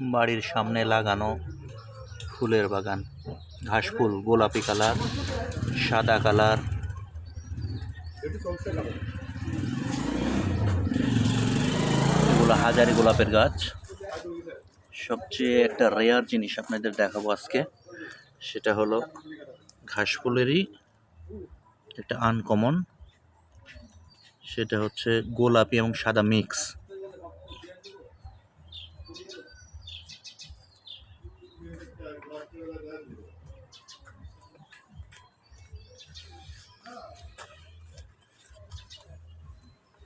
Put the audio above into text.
বাড়ির সামনে লাগানো ফুলের বাগান। ঘাস ফুল, গোলাপি কালার, সাদা কালার। হাজারি গোলাপের গাছ। সবচেয়ে একটা রেয়ার জিনিস আপনাদের দেখাবো আজকে, সেটা হলো ঘাস ফুলেরই একটা আনকমন সেটা হচ্ছে গোলাপি এবং সাদা মিক্স